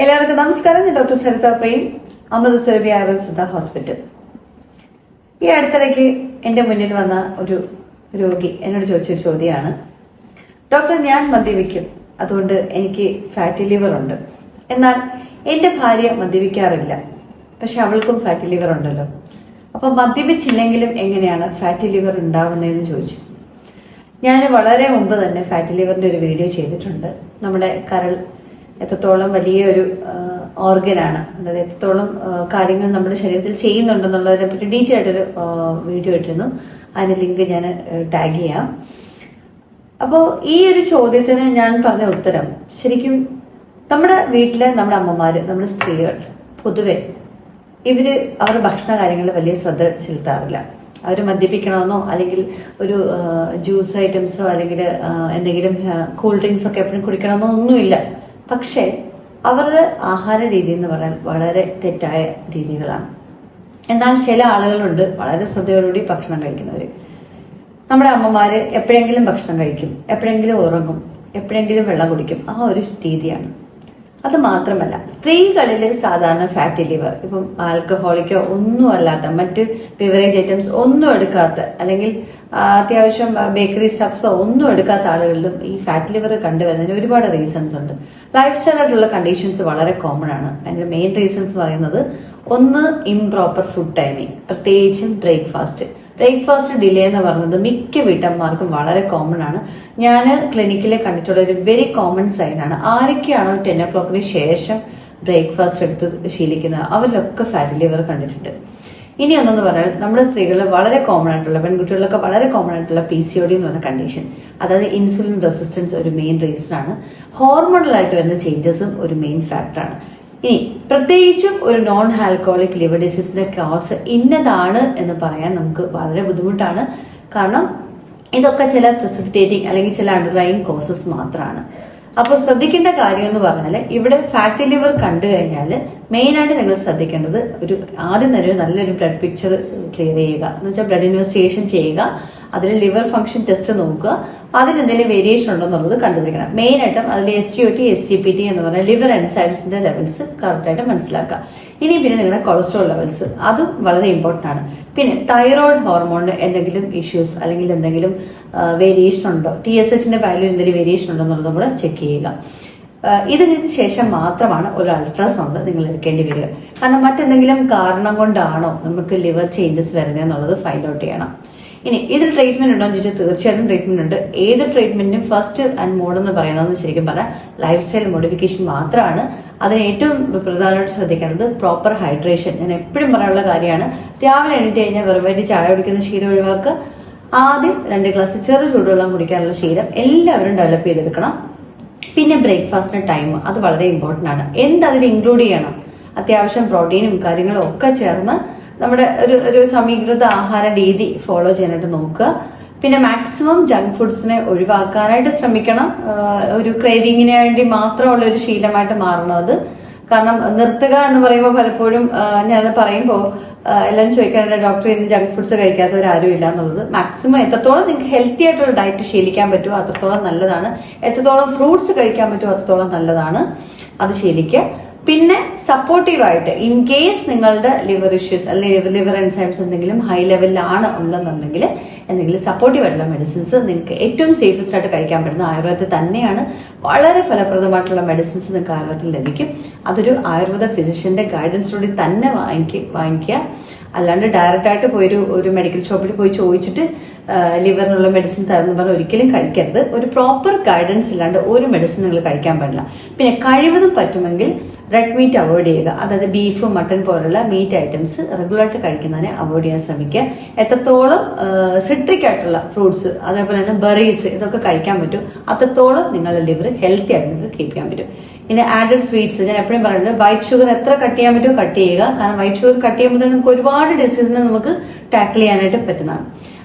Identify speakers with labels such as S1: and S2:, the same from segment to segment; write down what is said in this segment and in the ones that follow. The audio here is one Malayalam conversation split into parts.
S1: എല്ലാവർക്കും നമസ്കാരം. ഞാൻ ഡോക്ടർ സരിത പ്രേം അമൃത സുരഭി ആയുർവേദ സിദ്ധ ഹോസ്പിറ്റൽ. ഈ അടുത്തിടയ്ക്ക് എന്റെ മുന്നിൽ വന്ന ഒരു രോഗി എന്നോട് ചോദിച്ചൊരു ചോദ്യമാണ്. ഡോക്ടർ ഞാൻ മദ്യപിക്കും. അതുകൊണ്ട് എനിക്ക് ഫാറ്റി ലിവർ ഉണ്ട്. എന്നാൽ എന്റെ ഭാര്യ മദ്യപിക്കാറില്ല. പക്ഷെ അവൾക്കും ഫാറ്റി ലിവർ ഉണ്ടല്ലോ. അപ്പൊ മദ്യപിച്ചില്ലെങ്കിലും എങ്ങനെയാണ് ഫാറ്റി ലിവർ ഉണ്ടാവുന്നതെന്ന് ചോദിച്ചു. ഞാൻ വളരെ മുമ്പ് തന്നെ ഫാറ്റി ലിവറിന്റെ ഒരു വീഡിയോ ചെയ്തിട്ടുണ്ട്. നമ്മുടെ കരൾ എത്രത്തോളം വലിയ ഒരു ഓർഗനാണ്. അതായത് എത്രത്തോളം കാര്യങ്ങൾ നമ്മുടെ ശരീരത്തിൽ ചെയ്യുന്നുണ്ടെന്നുള്ളതിനെ പറ്റി ഡീറ്റെയിൽ ആയിട്ടൊരു വീഡിയോ ഇട്ടിരുന്നു. അതിന്റെ ലിങ്ക് ഞാൻ ടാഗ് ചെയ്യാം. അപ്പോൾ ഈ ഒരു ചോദ്യത്തിന് ഞാൻ പറഞ്ഞ ഉത്തരം ശരിക്കും നമ്മുടെ വീട്ടിലെ നമ്മുടെ അമ്മമാര് നമ്മുടെ സ്ത്രീകൾ പൊതുവെ ഇവർ അവരുടെ ഭക്ഷണ കാര്യങ്ങളിൽ വലിയ ശ്രദ്ധ ചെലുത്താറില്ല. അവർ മദ്യപിക്കണമെന്നോ അല്ലെങ്കിൽ ഒരു ജ്യൂസ് ഐറ്റംസോ അല്ലെങ്കിൽ എന്തെങ്കിലും കൂൾ ഡ്രിങ്ക്സ് ഒക്കെ എപ്പോഴും കുടിക്കണമെന്നോ ഒന്നുമില്ല. പക്ഷേ അവരുടെ ആഹാര രീതി എന്ന് പറഞ്ഞാൽ വളരെ തെറ്റായ രീതികളാണ്. എന്നാൽ ചില ആളുകളുണ്ട് വളരെ ശ്രദ്ധയോടുകൂടി ഭക്ഷണം കഴിക്കുന്നവർ നമ്മുടെ അമ്മമാര് എപ്പോഴെങ്കിലും ഭക്ഷണം കഴിക്കും എപ്പോഴെങ്കിലും ഉറങ്ങും എപ്പോഴെങ്കിലും വെള്ളം കുടിക്കും. ആ ഒരു രീതിയാണ്. അത് മാത്രമല്ല സ്ത്രീകളിൽ സാധാരണ ഫാറ്റി ലിവർ ഇപ്പം ആൽക്കഹോളിക്കോ ഒന്നും അല്ലാത്ത മറ്റ് ബിവറേജ് ഐറ്റംസ് ഒന്നും എടുക്കാത്ത അല്ലെങ്കിൽ അത്യാവശ്യം ബേക്കറി സ്റ്റഫ്സോ ഒന്നും എടുക്കാത്ത ആളുകളിലും ഈ ഫാറ്റ് ലിവർ കണ്ടുവരുന്നതിന് ഒരുപാട് റീസൺസ് ഉണ്ട്. ലൈഫ് സ്റ്റൈലായിട്ടുള്ള കണ്ടീഷൻസ് വളരെ കോമൺ ആണ്. അതിന്റെ മെയിൻ റീസൺസ് പറയുന്നത് ഒന്ന് ഇംപ്രോപ്പർ ഫുഡ് ടൈമിംഗ് പ്രത്യേകിച്ചും ബ്രേക്ക്ഫാസ്റ്റ് ബ്രേക്ക്ഫാസ്റ്റ് ഡിലേ എന്ന് പറയുന്നത് മിക്ക വീട്ടമ്മമാർക്കും വളരെ കോമൺ ആണ്. ഞാൻ ക്ലിനിക്കിലെ കണ്ടിട്ടുള്ള ഒരു വെരി കോമൺ സൈൻ ആണ്. ആരൊക്കെയാണോ ടെൻ ഒ ക്ലോക്കിന് ശേഷം ബ്രേക്ക്ഫാസ്റ്റ് എടുത്ത് ശീലിക്കുന്നത്? അവരിലൊക്കെ ഫാറ്റി ലിവർ കണ്ടിട്ടുണ്ട്. ഇനി ഒന്നെന്ന് പറഞ്ഞാൽ നമ്മുടെ സ്ത്രീകളിൽ വളരെ കോമൺ ആയിട്ടുള്ള പെൺകുട്ടികളിലൊക്കെ വളരെ കോമൺ ആയിട്ടുള്ള പി സി ഒ ഡി എന്ന് പറഞ്ഞ കണ്ടീഷൻ അതായത് ഇൻസുലിൻ റെസിസ്റ്റൻസ് ഒരു മെയിൻ റീസൺ ആണ്. ഹോർമോണലായിട്ട് വരുന്ന ചേഞ്ചസും ഒരു മെയിൻ ഫാക്ടറാണ് ഇനി പ്രത്യേകിച്ചും ഒരു നോൺ ആൽക്കോളിക് ലിവർ ഡിസീസിന്റെ കോസ് ഇന്നതാണ് എന്ന് പറയാൻ നമുക്ക് വളരെ ബുദ്ധിമുട്ടാണ്. കാരണം ഇതൊക്കെ ചില പ്രിസിപ്റ്റേറ്റിംഗ് അല്ലെങ്കിൽ ചില അണ്ടർലൈൻ കോസസ് മാത്രമാണ് അപ്പോൾ ശ്രദ്ധിക്കേണ്ട കാര്യം എന്ന് പറഞ്ഞാൽ ഇവിടെ ഫാറ്റി ലിവർ കണ്ടു കഴിഞ്ഞാൽ മെയിനായിട്ട് നിങ്ങൾ ശ്രദ്ധിക്കേണ്ടത് ഒരു ആദ്യം തന്നെ ഒരു നല്ലൊരു ബ്ലഡ് പിക്ചർ ക്ലിയർ ചെയ്യുക. എന്ന് വെച്ചാൽ ബ്ലഡ് ഇൻവെസ്റ്റിഗേഷൻ ചെയ്യുക. അതിൽ ലിവർ ഫംഗ്ഷൻ ടെസ്റ്റ് നോക്കുക. അതിൽ എന്തെങ്കിലും വേരിയേഷൻ ഉണ്ടോ എന്നുള്ളത് കണ്ടുപിടിക്കണം. മെയിൻ ആയിട്ടും അതിൽ S G O T S G P T എന്ന് പറഞ്ഞ ലിവർ എൻസൈംസിന്റെ ലെവൽസ് കറക്റ്റായിട്ട് മനസ്സിലാക്കുക. ഇനി പിന്നെ നിങ്ങളുടെ കൊളസ്ട്രോൾ ലെവൽസ് അതും വളരെ ഇമ്പോർട്ടന്റ് ആണ്. പിന്നെ തൈറോയ്ഡ് ഹോർമോണിന് എന്തെങ്കിലും ഇഷ്യൂസ് അല്ലെങ്കിൽ എന്തെങ്കിലും വേരിയേഷൻ ഉണ്ടോ? ടി എസ് എച്ചിന്റെ വാല്യൂ എന്തെങ്കിലും വേരിയേഷൻ ഉണ്ടോ എന്നുള്ളതും കൂടെ ചെക്ക് ചെയ്യുക. ഇതിന് ശേഷം മാത്രമാണ് ഒരു അൾട്രാസൗണ്ട് നിങ്ങൾ എടുക്കേണ്ടി വരിക. കാരണം മറ്റെന്തെങ്കിലും കാരണം കൊണ്ടാണോ നമുക്ക് ലിവർ ചേഞ്ചസ് വരുന്നത് എന്നുള്ളത് ഫൈൻഡ് ഔട്ട് ചെയ്യണം. ഇനി ഇതിൽ ട്രീറ്റ്മെന്റ് ഉണ്ടോ എന്ന് ചോദിച്ചാൽ തീർച്ചയായിട്ടും ട്രീറ്റ്മെന്റ് ഉണ്ട്. ഏത് ട്രീറ്റ്മെന്റിനും ഫസ്റ്റ് ആൻഡ് മോഡ് എന്ന് പറയുന്നത് ശരിക്കും പറഞ്ഞാൽ ലൈഫ് സ്റ്റൈൽ മോഡിഫിക്കേഷൻ മാത്രമാണ് അതിന് ഏറ്റവും പ്രധാനമായിട്ട് ശ്രദ്ധിക്കേണ്ടത് പ്രോപ്പർ ഹൈഡ്രേഷൻ ഞാൻ എപ്പോഴും പറയാനുള്ള കാര്യമാണ് രാവിലെ എണീറ്റ് കഴിഞ്ഞാൽ വെറും വേണ്ടി ചായ കുടിക്കുന്ന ശീലം ഒഴിവാക്കുക. ആദ്യം രണ്ട് ഗ്ലാസ് ചെറു ചൂടുവെള്ളം കുടിക്കാനുള്ള ശീലം എല്ലാവരും ഡെവലപ്പ് ചെയ്തെടുക്കണം. പിന്നെ ബ്രേക്ക്ഫാസ്റ്റിന് ടൈം അത് വളരെ ഇമ്പോർട്ടന്റ് ആണ്. എന്ത് അതിൽ ഇൻക്ലൂഡ് ചെയ്യണം? അത്യാവശ്യം പ്രോട്ടീനും കാര്യങ്ങളും ഒക്കെ ചേർന്ന് നമ്മുടെ ഒരു ഒരു സമീകൃത ആഹാര രീതി ഫോളോ ചെയ്യാനായിട്ട് നോക്കുക. പിന്നെ മാക്സിമം ജങ്ക് ഫുഡ്സിനെ ഒഴിവാക്കാനായിട്ട് ശ്രമിക്കണം. ഒരു ക്രേവിങ്ങിന് വേണ്ടി മാത്രമുള്ള ഒരു ശീലമായിട്ട് മാറണം അത്. കാരണം നിർത്തുക എന്ന് പറയുമ്പോൾ പലപ്പോഴും ഞാനത് പറയുമ്പോൾ എല്ലാം ചോദിക്കാറുണ്ട് ഡോക്ടർ ഇന്ന് ജങ്ക് ഫുഡ്സ് കഴിക്കാത്തവരാരും ഇല്ല എന്നുള്ളത്. മാക്സിമം എത്രത്തോളം നിങ്ങൾക്ക് ഹെൽത്തി ആയിട്ടുള്ള ഡയറ്റ് ശീലിക്കാൻ പറ്റുമോ അത്രത്തോളം നല്ലതാണ്. എത്രത്തോളം ഫ്രൂട്ട്സ് കഴിക്കാൻ പറ്റുമോ അത്രത്തോളം നല്ലതാണ്. അത് ശീലിക്കുക. പിന്നെ സപ്പോർട്ടീവായിട്ട് ഇൻ കേസ് നിങ്ങളുടെ ലിവർ ഇഷ്യൂസ് അല്ലെങ്കിൽ ലിവർ എൻസൈംസ് എന്തെങ്കിലും ഹൈ ലെവലിലാണ് ഉള്ളതെന്നുണ്ടെങ്കിൽ എന്തെങ്കിലും സപ്പോർട്ടീവ് ആയിട്ടുള്ള മെഡിസിൻസ് നിങ്ങൾക്ക് ഏറ്റവും സേഫസ്റ്റ് ആയിട്ട് കഴിക്കാൻ പറ്റുന്ന ആയുർവേദത്തിൽ തന്നെയാണ് വളരെ ഫലപ്രദമായിട്ടുള്ള മെഡിസിൻസ് നിങ്ങൾക്ക് ആയുർവേദത്തിൽ ലഭിക്കും. അതൊരു ആയുർവേദ ഫിസിഷ്യന്റെ ഗൈഡൻസിലൂടെ തന്നെ വാങ്ങിക്കുക വാങ്ങിക്കുക. അല്ലാണ്ട് ഡയറക്റ്റ് ആയിട്ട് പോയി ഒരു ഒരു മെഡിക്കൽ ഷോപ്പിൽ പോയി ചോദിച്ചിട്ട് ലിവറിനുള്ള മെഡിസിൻ തരുന്ന പറഞ്ഞാൽ ഒരിക്കലും കഴിക്കരുത്. ഒരു പ്രോപ്പർ ഗൈഡൻസ് ഇല്ലാണ്ട് ഒരു മെഡിസിൻ നിങ്ങൾ കഴിക്കാൻ പറ്റില്ല പിന്നെ കഴിവതും പറ്റുമെങ്കിൽ റെഡ് മീറ്റ് അവോയ്ഡ് ചെയ്യുക. അതായത് ബീഫ് മട്ടൺ പോലുള്ള മീറ്റ് ഐറ്റംസ് റെഗുലർ ആയിട്ട് കഴിക്കുന്നതിനെ അവോയ്ഡ് ചെയ്യാൻ ശ്രമിക്കുക. എത്രത്തോളം സിട്രിക് ആയിട്ടുള്ള ഫ്രൂട്ട്സ് അതേപോലെ തന്നെ ബെറീസ് ഇതൊക്കെ കഴിക്കാൻ പറ്റും അത്രത്തോളം നിങ്ങളുടെ ലിവർ ഹെൽത്തി ആയിട്ട് നിങ്ങൾക്ക് കീപ്പ് ചെയ്യാൻ പറ്റും. പിന്നെ ആഡഡ് സ്വീറ്റ്സ് ഞാൻ എപ്പോഴും പറയുന്നത് വൈറ്റ് ഷുഗർ എത്ര കട്ട് ചെയ്യാൻ പറ്റുമോ കട്ട് ചെയ്യുക. കാരണം വൈറ്റ് ഷുഗർ കട്ട് ചെയ്യുമ്പോൾ നമുക്ക് ഒരുപാട് ഡിസീസിനെ നമുക്ക് ടാക്കിൾ ചെയ്യാനായിട്ട് പറ്റുന്നതാണ്.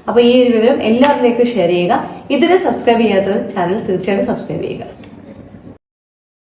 S1: അപ്പോൾ ഈ ഒരു വിവരം എല്ലാവരിലേക്കും ഷെയർ ചെയ്യുക. ഇതുവരെ സബ്സ്ക്രൈബ് ചെയ്യാത്തവർ ചാനൽ തീർച്ചയായിട്ടും സബ്സ്ക്രൈബ് ചെയ്യുക.